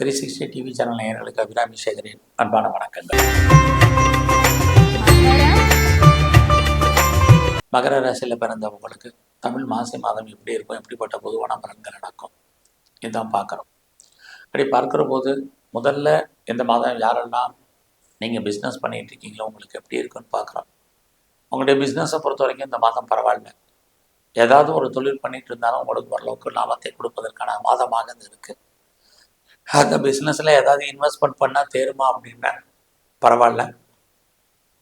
Three sixty TV channel நேயர்களுக்கு அபிராமி சேகரின் அன்பான வணக்கங்கள். மகர ராசியில் பிறந்தவங்களுக்கு தமிழ் மாசி மாதம் எப்படி இருக்கும் எப்படிப்பட்ட பொதுவான பலன்கள் நடக்கும் இதுதான் பார்க்குறோம். அப்படி பார்க்குற போது முதல்ல இந்த மாதம் யாரெல்லாம் நீங்கள் பிஸ்னஸ் பண்ணிகிட்டு இருக்கீங்களோ உங்களுக்கு எப்படி இருக்குன்னு பார்க்குறோம். உங்களுடைய பிஸ்னஸை பொறுத்த வரைக்கும் இந்த மாதம் பரவாயில்ல. ஏதாவது ஒரு தொழில் பண்ணிட்டு இருந்தாலும் உங்களுக்கு ஓரளவுக்கு லாபத்தை கொடுப்பதற்கான மாதமாக இது இருக்குது அந்த பிஸ்னஸில் ஏதாவது இன்வெஸ்ட்மெண்ட் பண்ணால் தேருமா அப்படின்னா பரவாயில்ல.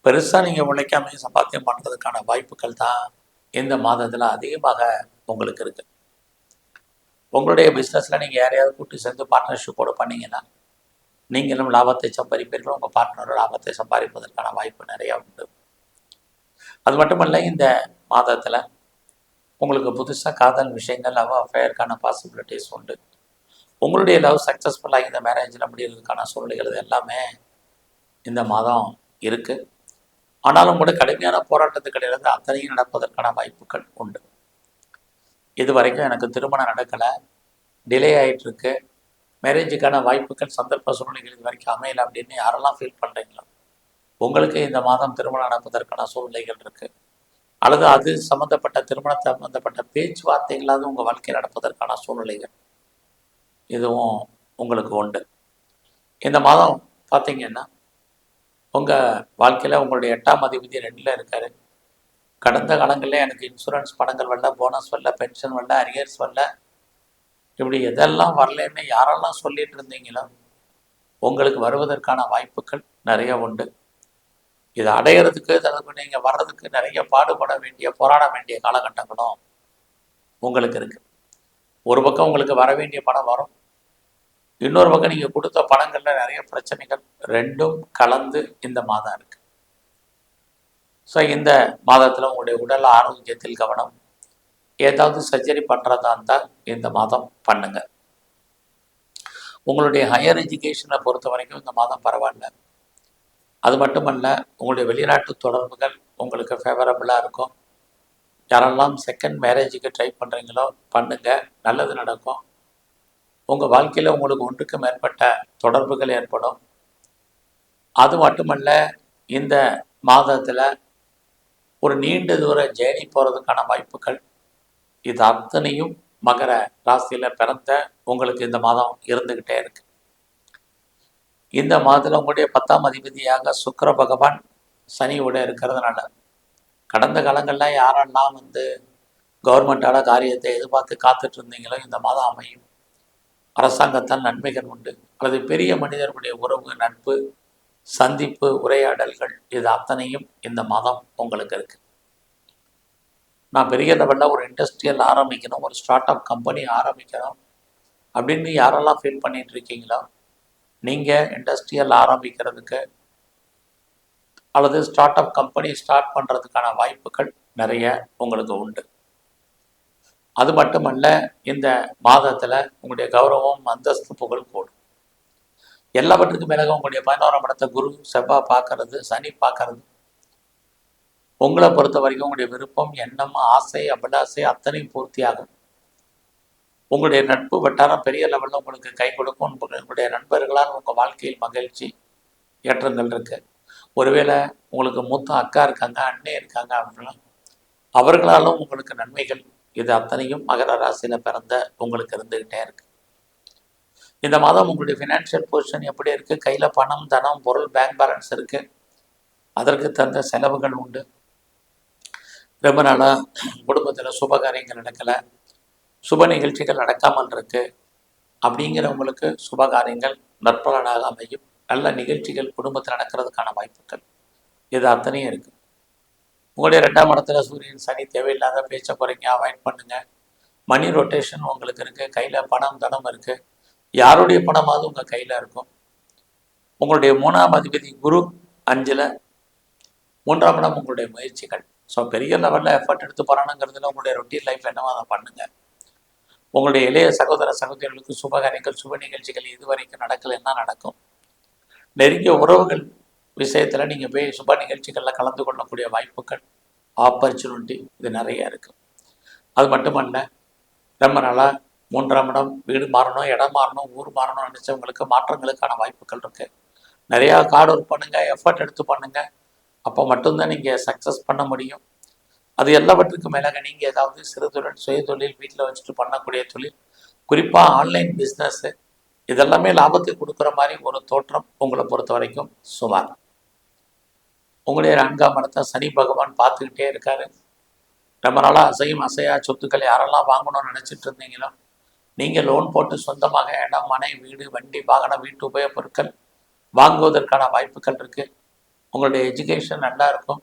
பெருசாக நீங்கள் உழைக்காமையும் சம்பாத்தியம் பண்ணுறதுக்கான வாய்ப்புகள் தான் இந்த மாதத்தில் அதிகமாக உங்களுக்கு இருக்குது உங்களுடைய பிஸ்னஸில் நீங்கள் யாரையாவது கூட்டி சேர்ந்து பார்ட்னர்ஷிப்போடு பண்ணீங்கன்னா நீங்களும் லாபத்தை சம்பாதிப்பீர்கள் உங்கள் பார்ட்னரும் லாபத்தை சம்பாதிப்பதற்கான வாய்ப்பு நிறையா உண்டு. அது மட்டுமல்ல இந்த மாதத்தில் உங்களுக்கு புதுசாக காதல் விஷயங்கள் லவ் அஃபேருக்கான பாசிபிலிட்டிஸ் உண்டு. உங்களுடைய லவ் சக்ஸஸ்ஃபுல்லாக இந்த மேரேஜில் முடிகிறதுக்கான சூழ்நிலைகள் இது எல்லாமே இந்த மாதம் இருக்குது ஆனாலும் கூட கடுமையான போராட்டத்துக்கிடையிலிருந்து அத்தனையும் நடப்பதற்கான வாய்ப்புகள் உண்டு. இது வரைக்கும் எனக்கு திருமணம் நடக்கலை. டிலே ஆகிட்டுருக்கு மேரேஜுக்கான வாய்ப்புகள் சந்தர்ப்ப சூழ்நிலைகள் இது வரைக்கும் அமையலை அப்படின்னு யாரெல்லாம் ஃபீல் பண்ணுறீங்களோ உங்களுக்கு இந்த மாதம் திருமணம் நடப்பதற்கான சூழ்நிலைகள் இருக்குது அல்லது அது சம்மந்தப்பட்ட திருமணத்தை சம்மந்தப்பட்ட பேச்சுவார்த்தைகளாவது உங்கள் வாழ்க்கையில் நடப்பதற்கான சூழ்நிலைகள். இதுவும் உங்களுக்கு உண்டு. இந்த மாதம் பார்த்தீங்கன்னா உங்கள் வாழ்க்கையில் உங்களுடைய எட்டாம் அதிபதி ரெண்டில் இருக்கார். கடந்த காலங்களில் எனக்கு இன்சூரன்ஸ் பணங்கள் வரல போனஸ் வரல பென்ஷன் வரல அரியர்ஸ் வரல. இப்படி எதெல்லாம் வரலன்னு யாரெல்லாம் சொல்லிட்டு இருந்தீங்களோ உங்களுக்கு வருவதற்கான வாய்ப்புகள் நிறைய உண்டு. இதை அடையிறதுக்கு தனக்கு நீங்கள் வர்றதுக்கு நிறைய பாடுபட வேண்டிய போராட வேண்டிய காலகட்டங்களும் உங்களுக்கு இருக்குது ஒரு பக்கம் உங்களுக்கு வர வேண்டிய பணம் வரும் இன்னொரு பக்கம் நீங்கள் கொடுத்த பணங்களில் நிறைய பிரச்சனைகள் ரெண்டும் கலந்து இந்த மாதம் இருக்கு. ஸோ இந்த மாதத்தில் உங்களுடைய உடல் ஆரோக்கியத்தில் கவனம் ஏதாவது சர்ஜரி பண்ணுறதா இருந்தால் இந்த மாதம் பண்ணுங்க. உங்களுடைய ஹையர் எஜுகேஷனை பொறுத்த வரைக்கும் இந்த மாதம் பரவாயில்ல. அது மட்டுமல்ல உங்களுடைய வெளிநாட்டு தொடர்புகள் உங்களுக்கு ஃபேவரபுளாக இருக்கும். யாரெல்லாம் செகண்ட் மேரேஜுக்கு ட்ரை பண்ணுறீங்களோ பண்ணுங்க. நல்லது நடக்கும். உங்கள் வாழ்க்கையில் உங்களுக்கு ஒன்றுக்கு மேற்பட்ட தொடர்புகள் ஏற்படும். அது மட்டுமல்ல இந்த மாதத்தில் ஒரு நீண்ட தூர ஜேர்னி போகிறதுக்கான வாய்ப்புகள். இது அத்தனையும் மகர ராசியில் பிறந்த உங்களுக்கு இந்த மாதம் இருந்துக்கிட்டே இருக்கு. இந்த மாதத்தில் உங்களுடைய பத்தாம் அதிபதியாக சுக்கர பகவான் சனியோட இருக்கிறதுனால கடந்த காலங்களில் யாரெல்லாம் வந்து கவர்மெண்டால காரியத்தை எதிர்பார்த்து காத்துட்டு இருந்தீங்களோ இந்த மாதம் அமையும். அரசாங்கத்தால் நன்மைகள் உண்டு. அல்லது பெரிய மனிதர்களுடைய உறவு நட்பு சந்திப்பு உரையாடல்கள் இது அத்தனையும் இந்த மாதம் உங்களுக்கு இருக்கு. நான் பெரிய லெவலில் ஒரு இண்டஸ்ட்ரியல் ஆரம்பிக்கணும் ஒரு ஸ்டார்ட் அப் கம்பெனி ஆரம்பிக்கணும் அப்படின்னு யாரெல்லாம் ஃபீல் பண்ணிட்டு இருக்கீங்களோ நீங்கள் இண்டஸ்ட்ரியல் ஆரம்பிக்கிறதுக்கு அல்லது ஸ்டார்ட் அப் கம்பெனி ஸ்டார்ட் பண்ணுறதுக்கான வாய்ப்புகள் நிறைய உங்களுக்கு உண்டு. அது மட்டுமல்ல இந்த மாதத்தில் உங்களுடைய கௌரவம் அந்தஸ்து புகழ் கூடும். எல்லாவற்றுக்கும் மேலாக உங்களுடைய பதினோராம் இடத்தை குரு செவ்வாய் பார்க்கறது சனி பார்க்கறது. உங்களை பொறுத்த வரைக்கும் உங்களுடைய விருப்பம் எண்ணம் ஆசை அபிலாசை அத்தனையும் பூர்த்தியாகும். உங்களுடைய நட்பு வட்டாரம் பெரிய லெவலில் உங்களுக்கு கை கொடுக்கும். உங்களுடைய நண்பர்களால் உங்கள் வாழ்க்கையில் மகிழ்ச்சி ஏற்றங்கள் இருக்கு. ஒருவேளை உங்களுக்கு மூத்த அக்கா இருக்காங்க அண்ணே இருக்காங்க அப்படின்னா அவர்களாலும் உங்களுக்கு நன்மைகள் இது அத்தனையும் மகர ராசியில் பிறந்த உங்களுக்கு இருந்துக்கிட்டே இருக்கு. இந்த மாதம் உங்களுடைய ஃபினான்ஷியல் பொசிஷன் எப்படி இருக்குது கையில் பணம் தனம் பொருள் பேங்க் பேலன்ஸ் இருக்குது அதற்கு தகுந்த செலவுகள் உண்டு. ரொம்ப நாளாக குடும்பத்தில் சுப காரியங்கள் நடக்கலை. சுப நிகழ்ச்சிகள் நடக்காமல் இருக்கு. அப்படிங்கிறவங்களுக்கு சுப காரியங்கள் நற்பலனாக அமையும். நல்ல நிகழ்ச்சிகள் குடும்பத்தில் நடக்கிறதுக்கான வாய்ப்புகள். இது அத்தனையும் இருக்குது உங்களுடைய ரெண்டாம் இடத்துல சூரியன் சனி தேவையில்லாத பேச்ச குறைங்க அவாய்ட் பண்ணுங்க. மணி ரொட்டேஷன் உங்களுக்கு இருக்குது கையில் பணம் தனம் இருக்குது யாருடைய பணமாவது உங்கள் கையில் இருக்கும். உங்களுடைய மூணாம் அதிபதி குரு அஞ்சில் மூன்றாம் இடம் உங்களுடைய முயற்சிகள். ஸோ பெரிய லெவலில் எஃபர்ட் எடுத்து போகிறானுங்கிறதுல உங்களுடைய ரொட்டீன் லைஃப் என்னவோ அதை பண்ணுங்கள் உங்களுடைய இளைய சகோதர சகோதரிகளுக்கு சுபகாரியங்கள் சுப நிகழ்ச்சிகள் இது வரைக்கும் நடக்கலைன்னா நடக்கும். நெருங்கிய உறவுகள் விஷயத்தில் நீங்கள் போய் சுப நிகழ்ச்சிகளில் கலந்து கொள்ளக்கூடிய வாய்ப்புகள் ஆப்பர்ச்சுனிட்டி இது நிறைய இருக்குது அது மட்டுமல்ல ரொம்ப நாளாக மூன்றாம் இடம் வீடு மாறணும் இடம் மாறணும் ஊர் மாறணும் நினச்சவங்களுக்கு மாற்றங்களுக்கான வாய்ப்புகள் இருக்குது நிறையா கார்டு ஒர்க் பண்ணுங்கள் எஃபர்ட் எடுத்து பண்ணுங்கள் அப்போ மட்டும்தான் நீங்கள் சக்ஸஸ் பண்ண முடியும். அது எல்லாவற்றுக்கும் மேலாக நீங்கள் ஏதாவது சிறு தொழில் சுய தொழில் வீட்டில் வச்சுட்டு பண்ணக்கூடிய தொழில் குறிப்பாக ஆன்லைன் பிஸ்னஸ்ஸு இதெல்லாமே லாபத்தை கொடுக்குற மாதிரி ஒரு தோற்றம் உங்களை பொறுத்த வரைக்கும் சுமார். உங்களுடைய நான்காம் இடத்தை சனி பகவான் பார்த்துக்கிட்டே இருக்காரு. ரொம்ப நாளாக அசையும் அசையா சொத்துக்கள் யாரெல்லாம் வாங்கணும்னு நினச்சிட்டு இருந்தீங்களோ நீங்கள் லோன் போட்டு சொந்தமாக இடம் மனை வீடு வண்டி வாகனம் வீட்டு உபயோக பொருட்கள் வாங்குவதற்கான வாய்ப்புகள் இருக்குது உங்களுடைய எஜுகேஷன் நல்லா இருக்கும்.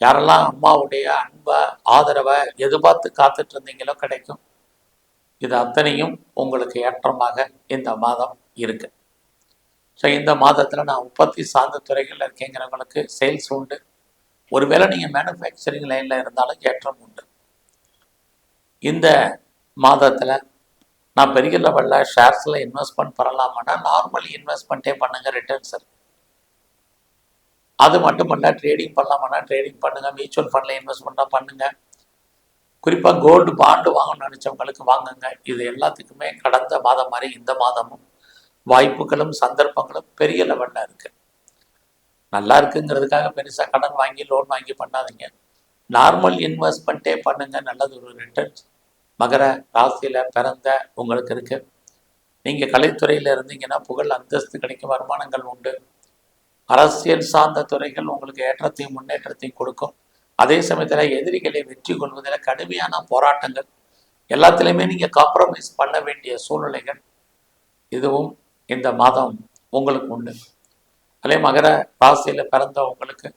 யாரெல்லாம் அம்மாவுடைய அன்பை ஆதரவை எதிர்பார்த்து காத்துட்டு இருந்தீங்களோ கிடைக்கும். இது அத்தனையும் உங்களுக்கு ஏற்றமாக இந்த மாதம் இருக்குது ஸோ இந்த மாதத்தில் நான் உற்பத்தி சார்ந்த துறைகளில் இருக்கேங்கிறவங்களுக்கு சேல்ஸ் உண்டு. ஒருவேளை நீங்கள் மேனுஃபேக்சரிங் லைனில் இருந்தாலும் ஏற்றம் உண்டு. இந்த மாதத்தில் நான் பெரிய லெவலில் ஷேர்ஸில் இன்வெஸ்ட்மெண்ட் பண்ணலாமான்னா நார்மல் இன்வெஸ்ட்மெண்ட்டே பண்ணுங்க ரிட்டர்ன்ஸ் இருக்கு அது மட்டுமல்ல ட்ரேடிங் பண்ணலாமான்னா ட்ரேடிங் பண்ணுங்கள் மியூச்சுவல் ஃபண்டில் இன்வெஸ்ட்மெண்ட்டாக பண்ணுங்கள் குறிப்பாக கோல்டு பாண்டு வாங்கணும்னு நினச்சவங்களுக்கு வாங்குங்க. இது எல்லாத்துக்குமே கடந்த மாதம் மாதிரி இந்த மாதமும் வாய்ப்புகளும் சந்தர்ப்பங்களும் பெரிய லெவலில் இருக்கு. நல்லா இருக்குங்கிறதுக்காக பெருசாக கடன் வாங்கி லோன் வாங்கி பண்ணாதீங்க. நார்மல் இன்வெஸ்ட்மெண்ட்டே பண்ணுங்க. நல்லது ஒரு ரிட்டர்ன்ஸ் மகர ராசியில் பிறந்த உங்களுக்கு இருக்கு. நீங்கள் கலைத்துறையில் இருந்தீங்கன்னா புகழ் அந்தஸ்து கிடைக்கும். வருமானங்கள் உண்டு. அரசியல் சார்ந்த துறைகள் உங்களுக்கு ஏற்றத்தையும் முன்னேற்றத்தையும் கொடுக்கும். அதே சமயத்தில் எதிரிகளை வெற்றி கொள்வதில் கடுமையான போராட்டங்கள். எல்லாத்துலேயுமே நீங்கள் காம்ப்ரமைஸ் பண்ண வேண்டிய சூழ்நிலைகள். இதுவும் இந்த மாதம் உங்களுக்கு உண்டு. அதே மகர ராசியில் பிறந்த உங்களுக்கு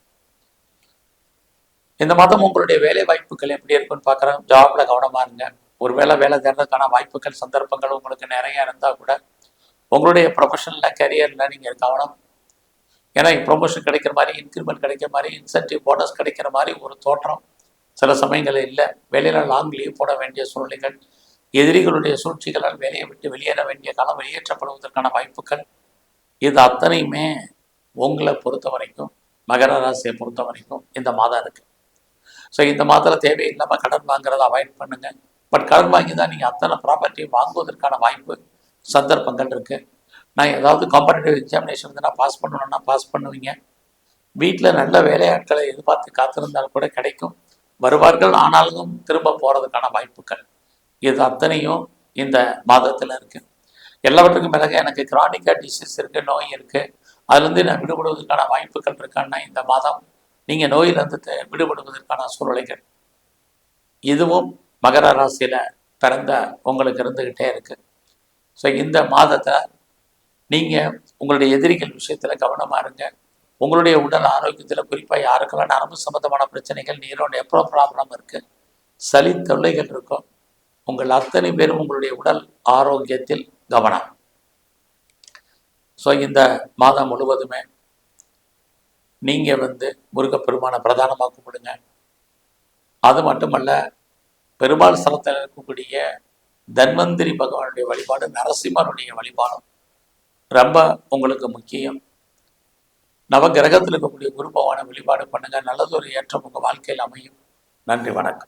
இந்த மாதம் உங்களுடைய வேலை வாய்ப்புகள் எப்படி இருக்குன்னு பார்க்குறேன் ஜாப்ல கவனமாக இருங்க. ஒருவேளை வேலை தேடுறதுக்கான வாய்ப்புகள் சந்தர்ப்பங்கள் உங்களுக்கு நிறைய இருந்தால் கூட உங்களுடைய ப்ரொஃபஷனில் கரியரில் நீங்கள் கவனம். ஏன்னா ப்ரொமோஷன் கிடைக்கிற மாதிரி இன்க்ரிமெண்ட் கிடைக்கிற மாதிரி இன்சென்டிவ் போனஸ் கிடைக்கிற மாதிரி ஒரு தோற்றம் சில சமயங்கள் இல்லை. வெளியில் லாங் லீவ் போட வேண்டிய சூழ்நிலைகள் எதிரிகளுடைய சூழ்ச்சிகளால் வேலையை விட்டு வெளியேற வேண்டிய காலம் வெளியேற்றப்படுவதற்கான வாய்ப்புகள் இது அத்தனையுமே உங்களை பொறுத்த வரைக்கும் மகர ராசியை பொறுத்த வரைக்கும் இந்த மாதம் இருக்குது ஸோ இந்த மாதத்தில் தேவையில்லாமல் கடன் வாங்குறதை அவாய்ட் பண்ணுங்கள் பட் கடன் வாங்கி தான் நீங்கள் அத்தனை ப்ராப்பர்ட்டி வாங்குவதற்கான வாய்ப்பு சந்தர்ப்பங்கள் இருக்குது நான் ஏதாவது காம்படேட்டிவ் எக்ஸாமினேஷன் வந்து நான் பாஸ் பண்ணணும்னா பாஸ் பண்ணுவீங்க. வீட்டில் நல்ல வேலையாட்களை எதிர்பார்த்து காத்திருந்தால் கூட கிடைக்கும். வருவார்கள் ஆனாலும் திரும்ப போகிறதுக்கான வாய்ப்புகள். இது அத்தனையும் இந்த மாதத்தில் இருக்குது எல்லாவற்றுக்கும் பிறகு எனக்கு கிரானிக்கா டிசீஸ் இருக்குது நோய் இருக்குது அதுலேருந்து நான் விடுபடுவதற்கான வாய்ப்புகள் இருக்கான்னா இந்த மாதம் நீங்கள் நோயிலிருந்து விடுபடுவதற்கான சூழ்நிலைகள். இதுவும் மகர ராசியில் பிறந்த உங்களுக்கு இருந்துக்கிட்டே இருக்குது ஸோ இந்த மாதத்தில் நீங்கள் உங்களுடைய எதிரிகள் விஷயத்தில் கவனமாக இருங்க. உங்களுடைய உடல் ஆரோக்கியத்தில் குறிப்பாக யாருக்கெல்லாம் நரம்பு சம்மந்தமான பிரச்சனைகள் நீரோட எப்போ ப்ராப்ளம் இருக்குது சளி தொல்லைகள் இருக்கும் உங்கள் அத்தனை பேரும் உங்களுடைய உடல் ஆரோக்கியத்தில் கவனம். ஸோ இந்த மாதம் முழுவதுமே நீங்கள் வந்து முருகப்பெருமானை பிரதானமாக கும்பிடுங்க அது மட்டுமல்ல பெருமாள் ஸ்தலத்தில் இருக்கக்கூடிய தன்வந்திரி பகவானுடைய வழிபாடு நரசிம்மனுடைய வழிபாடும் ரொம்ப உங்களுக்கு முக்கியம். நவ கிரகத்தில் இருக்கக்கூடிய குரு பகவானை வழிபாடு பண்ணுங்கள் நல்லதொரு ஏற்றம் உங்கள் வாழ்க்கையில் அமையும். நன்றி வணக்கம்.